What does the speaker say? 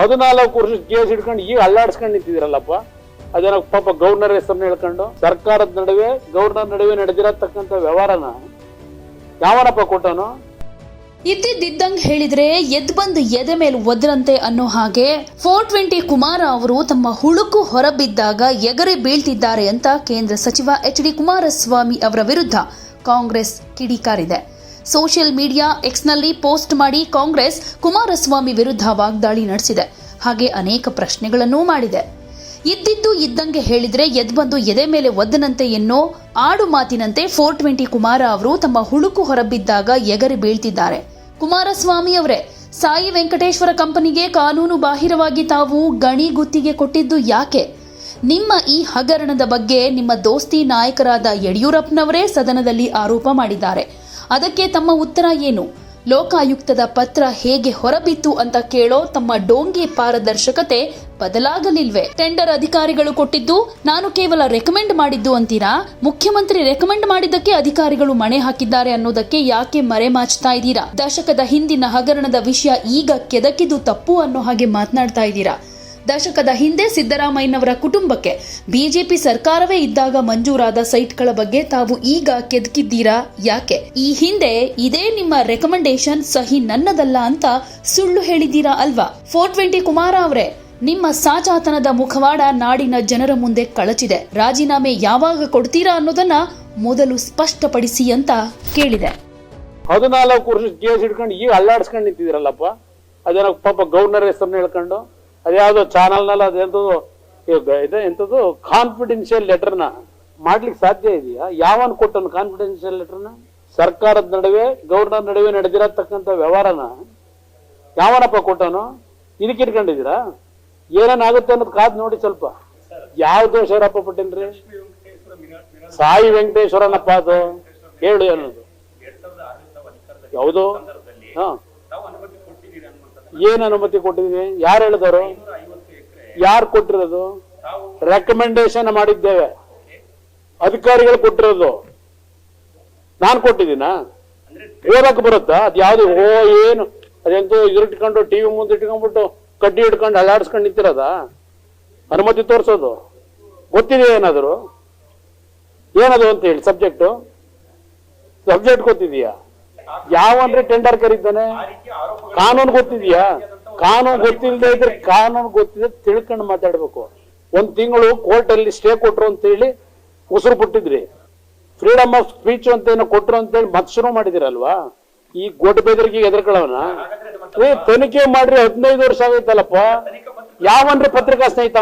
ಹದಿನಾಲ್ಕು ವರ್ಷ ಕೇಸ್ ಹಿಡ್ಕೊಂಡು ಈಗ ಅಲ್ಲಾಡಿಸ್ಕೊಂಡು ನಿಂತಿದ್ದೀರಲ್ಲಪ್ಪ? ಅದೇನೋ ಪಾಪ ಗವರ್ನರ್ ಹೆಸರನ್ನ ಹೇಳ್ಕೊಂಡು, ಸರ್ಕಾರದ ನಡುವೆ ಗವರ್ನರ್ ನಡುವೆ ನಡೆದಿರತಕ್ಕಂಥ ವ್ಯವಹಾರನ ಯಾವನಪ್ಪ ಕೊಟ್ಟನು ಇದ್ದಿದ್ದಂಗ್ ಹೇಳಿದ್ರೆ ಎದ್ ಬಂದು ಎದೆ ಮೇಲೆ ಒದ್ರಂತೆ ಅನ್ನೋ ಹಾಗೆ ಫೋರ್ ಟ್ವೆಂಟಿ ಕುಮಾರ ಅವರು ತಮ್ಮ ಹುಳುಕು ಹೊರಬಿದ್ದಾಗ ಎಗರೆ ಬೀಳ್ತಿದ್ದಾರೆ ಅಂತ ಕೇಂದ್ರ ಸಚಿವ ಎಚ್ ಡಿ ಕುಮಾರಸ್ವಾಮಿ ಅವರ ವಿರುದ್ಧ ಕಾಂಗ್ರೆಸ್ ಕಿಡಿಕಾರಿದೆ. ಸೋಷಿಯಲ್ ಮೀಡಿಯಾ ಎಕ್ಸ್ನಲ್ಲಿ ಪೋಸ್ಟ್ ಮಾಡಿ ಕಾಂಗ್ರೆಸ್ ಕುಮಾರಸ್ವಾಮಿ ವಿರುದ್ಧ ವಾಗ್ದಾಳಿ ನಡೆಸಿದೆ. ಹಾಗೆ ಅನೇಕ ಪ್ರಶ್ನೆಗಳನ್ನೂ ಮಾಡಿದೆ. ಇದ್ದಿದ್ದು ಇದ್ದಂಗೆ ಹೇಳಿದ್ರೆ ಎದ್ಬಂದು ಎದೆ ಮೇಲೆ ಒದ್ದನಂತೆ ಎನ್ನೋ ಆಡು ಮಾತಿನಂತೆ ಫೋರ್ ಟ್ವೆಂಟಿ ಕುಮಾರ ಅವರು ತಮ್ಮ ಹುಳುಕು ಹೊರಬಿದ್ದಾಗ ಎಗರಿ ಬೀಳ್ತಿದ್ದಾರೆ. ಕುಮಾರಸ್ವಾಮಿ ಅವರೇ, ಸಾಯಿ ವೆಂಕಟೇಶ್ವರ ಕಂಪನಿಗೆ ಕಾನೂನು ಬಾಹಿರವಾಗಿ ತಾವು ಗಣಿ ಗುತ್ತಿಗೆ ಕೊಟ್ಟಿದ್ದು ಯಾಕೆ? ನಿಮ್ಮ ಈ ಹಗರಣದ ಬಗ್ಗೆ ನಿಮ್ಮ ದೋಸ್ತಿ ನಾಯಕರಾದ ಯಡಿಯೂರಪ್ಪನವರೇ ಸದನದಲ್ಲಿ ಆರೋಪ ಮಾಡಿದ್ದಾರೆ. ಅದಕ್ಕೆ ತಮ್ಮ ಉತ್ತರ ಏನು? ಲೋಕಾಯುಕ್ತದ ಪತ್ರ ಹೇಗೆ ಹೊರಬಿತ್ತು ಅಂತ ಕೇಳೋ ತಮ್ಮ ಡೋಂಗಿ ಪಾರದರ್ಶಕತೆ ಬದಲಾಗಲಿಲ್ವೇ? ಟೆಂಡರ್ ಅಧಿಕಾರಿಗಳು ಕೊಟ್ಟಿದ್ದು ನಾನು ಕೇವಲ ರೆಕಮೆಂಡ್ ಮಾಡಿದ್ದು ಅಂತೀರಾ? ಮುಖ್ಯಮಂತ್ರಿ ರೆಕಮೆಂಡ್ ಮಾಡಿದ್ದಕ್ಕೆ ಅಧಿಕಾರಿಗಳು ಮಣೆ ಹಾಕಿದ್ದಾರೆ ಅನ್ನೋದಕ್ಕೆ ಯಾಕೆ ಮರೆಮಾಚ್ತಾ ಇದ್ದೀರಾ? ದಶಕದ ಹಿಂದಿನ ಹಗರಣದ ವಿಷಯ ಈಗ ಕೆದಕಿದ್ದು ತಪ್ಪು ಅನ್ನೋ ಹಾಗೆ ಮಾತನಾಡ್ತಾ ಇದ್ದೀರಾ? ದಶಕದ ಹಿಂದೆ ಸಿದ್ದರಾಮಯ್ಯನವರ ಕುಟುಂಬಕ್ಕೆ ಬಿಜೆಪಿ ಸರ್ಕಾರವೇ ಇದ್ದಾಗ ಮಂಜೂರಾದ ಸೈಟ್ಗಳ ಬಗ್ಗೆ ತಾವು ಈಗ ಕೆದಕಿದ್ದೀರಾ? ಯಾಕೆ? ಈ ಹಿಂದೆ ಇದೇ ನಿಮ್ಮ ರೆಕಮೆಂಡೇಶನ್ ಸಹಿ ನನ್ನದಲ್ಲ ಅಂತ ಸುಳ್ಳು ಹೇಳಿದ್ದೀರಾ ಅಲ್ವಾ? ಫೋರ್ ಟ್ವೆಂಟಿ ಕುಮಾರ ಅವರೇ, ನಿಮ್ಮ ಸಾಚಾತನದ ಮುಖವಾಡ ನಾಡಿನ ಜನರ ಮುಂದೆ ಕಳಚಿದೆ. ರಾಜೀನಾಮೆ ಯಾವಾಗ ಕೊಡ್ತೀರಾ ಅನ್ನೋದನ್ನ ಮೊದಲು ಸ್ಪಷ್ಟಪಡಿಸಿ ಅಂತ ಕೇಳಿದೆ. ಹದಿನಾಲ್ಕು ವರ್ಷ ಕೇಸ್ ಹಿಡ್ಕೊಂಡು ಈಗ ಅಲ್ಲಾಡ್ಸ್ಕೊಂಡು ನಿಂತಿದ್ದೀರಲ್ಲಪ್ಪ? ಅದೇನೋ ಪಾಪ ಗವರ್ನರ್ ಹೆಸರನ್ನ ಹೇಳ್ಕೊಂಡು? ಅದ್ಯಾವುದೋ ಚಾನಲ್ನಲ್ಲಿ ಅದೆಂಥದ್ದು ಇದು ಎಂಥದ್ದು ಕಾನ್ಫಿಡೆನ್ಷಿಯಲ್ ಲೆಟರ್ನ ಮಾಡ್ಲಿಕ್ಕೆ ಸಾಧ್ಯ ಇದೆಯಾ? ಯಾವನ್ ಕೊಟ್ಟನು ಕಾನ್ಫಿಡೆನ್ಷಿಯಲ್ ಲೆಟರ್ನ ಸರ್ಕಾರದ ನಡುವೆ ಗವರ್ನರ್ ನಡುವೆ ನಡೆದಿರತಕ್ಕಂಥ ವ್ಯವಹಾರನ ಯಾವನಪ್ಪ ಕೊಟ್ಟನು? ಇದಕ್ಕೆ ಇಟ್ಕೊಂಡಿದ್ದೀರಾ? ಏನೇನಾಗುತ್ತೆ ಅನ್ನೋದು ಕಾದ್ ನೋಡಿ ಸ್ವಲ್ಪ. ಯಾವ ದೋಷರಪ್ಪ ಪಟ್ಟಿನ್ರಿ? ಸಾಯಿ ವೆಂಕಟೇಶ್ವರನಪ್ಪ ಅದು. ಹೇಳು ಅನ್ನೋದು. ಯಾವುದು? ಹಾ. ಏನ್ ಅನುಮತಿ ಕೊಟ್ಟಿದೀನಿ? ಯಾರು ಹೇಳಿದವರು? ಯಾರು ಕೊಟ್ಟಿರೋದು? ರೆಕಮೆಂಡೇಶನ್ ಮಾಡಿದ್ದೇವೆ. ಅಧಿಕಾರಿಗಳು ಕೊಟ್ಟಿರೋದು. ನಾನು ಕೊಟ್ಟಿದ್ದೀನಾ? ಓದಕ್ ಬರುತ್ತಾ? ಅದ್ ಯಾವ್ದು ಓ, ಏನು? ಅದೆಂತೂ ಇಟ್ಕೊಂಡು ಟಿವಿ ಮುಂದೆ ಇಟ್ಕೊಂಡ್ಬಿಟ್ಟು ಕಡ್ಡಿ ಹಿಡ್ಕೊಂಡು ಅಲ್ಲಾಡ್ಸ್ಕೊಂಡು ನಿಂತಿರೋದ? ಅನುಮತಿ ತೋರಿಸೋದು? ಗೊತ್ತಿದೆ ಏನಾದ್ರು? ಏನದು ಅಂತ ಹೇಳಿ ಸಬ್ಜೆಕ್ಟು ಸಬ್ಜೆಕ್ಟ್ ಗೊತ್ತಿದೆಯಾ? ಯಾವನ್ರಿ ಟೆಂಡರ್ ಕರೀತಾನೆ? ಕಾನೂನು ಗೊತ್ತಿದ್ಯಾ? ಕಾನೂನು ಗೊತ್ತಿಲ್ಲದೆ ಇದ್ರೆ ಕಾನೂನು ಗೊತ್ತಿದೆ ತಿಳ್ಕೊಂಡು ಮಾತಾಡ್ಬೇಕು. ಒಂದ್ ತಿಂಗಳು ಕೋರ್ಟ್ ಅಲ್ಲಿ ಸ್ಟೇ ಕೊಟ್ರು ಅಂತ ಹೇಳಿ ಉಸಿರು ಬಿಟ್ಟಿದ್ರಿ. ಫ್ರೀಡಮ್ ಆಫ್ ಸ್ಪೀಚ್ ಅಂತ ಏನೋ ಕೊಟ್ರು ಅಂತ ಹೇಳಿ ಮತ್ತೆ ಶುರು ಮಾಡಿದಿರಲ್ವಾ? ಈ ಗೊಡ್ ಬೆದರಿಗೆ ಎದುರ್ಕೊಳ್ಳೋಣ ಏ, ತನಿಖೆ ಮಾಡ್ರಿ ಹದಿನೈದು ವರ್ಷ ಆಗೈತಲ್ಲಪ್ಪ ಯಾವಂದ್ರೆ ಪತ್ರಿಕಾ ಸ್ನೇಹಿತ?